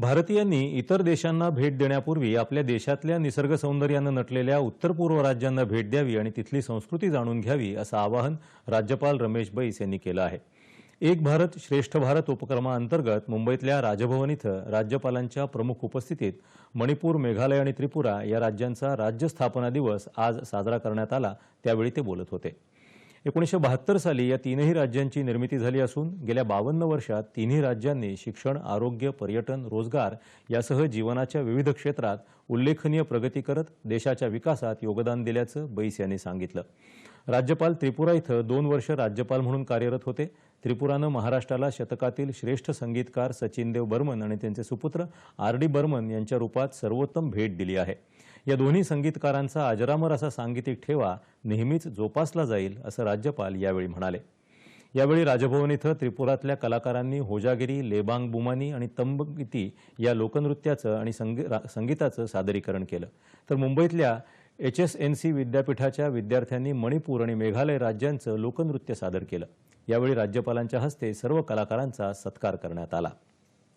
भारतीयांनी इतर देशांना भेट देण्यापूर्वी आपल्या देशातल्या निसर्ग सौंदर्यानं नटलेल्या उत्तर पूर्व राज्यांना भेट द्यावी आणि तिथली संस्कृती जाणून घ्यावी असं आवाहन राज्यपाल रमेश बैस यांनी केलं आहे. एक भारत श्रेष्ठ भारत उपक्रमाअंतर्गत मुंबईतल्या राजभवन इथं राज्यपालांच्या प्रमुख उपस्थितीत मणिपूर मेघालय आणि त्रिपुरा या राज्यांचा राज्य स्थापना दिवस आज साजरा करण्यात आला त्यावेळी ते बोलत होते. एकोणीसशे बहात्तर साली या तीनही राज्यांची निर्मिती झाली असून गेल्या बावन्न वर्षात तिन्ही राज्यांनी शिक्षण आरोग्य पर्यटन रोजगार यासह जीवनाच्या विविध क्षेत्रात उल्लेखनीय प्रगती करत देशाच्या विकासात योगदान दिल्याचं बैस यांनी सांगितलं. राज्यपाल त्रिपुरा इथं दोन वर्ष राज्यपाल म्हणून कार्यरत होते. त्रिपुरानं महाराष्ट्राला शतकातील श्रेष्ठ संगीतकार सचिनदेव बर्मन आणि त्यांचे सुपुत्र आर डी बर्मन यांच्या रूपात सर्वोत्तम भेट दिली आहे. या दोन्ही संगीतकारांचा अजरामर असा सांगीतिक ठेवा नेहमीच जोपासला जाईल असं राज्यपाल यावेळी म्हणाले. यावेळी राजभवन इथं त्रिपुरातल्या कलाकारांनी होजागिरी लेबांग बुमानी आणि तंबगीती या लोकनृत्याचं आणि संगी रा- संगीताचं सादरीकरण केलं. तर मुंबईतल्या एच एस एन सी विद्यापीठाच्या विद्यार्थ्यांनी मणिपूर आणि मेघालय राज्यांचं लोकनृत्य सादर केलं. यावेळी राज्यपालांच्या हस्ते सर्व कलाकारांचा सत्कार करण्यात आला.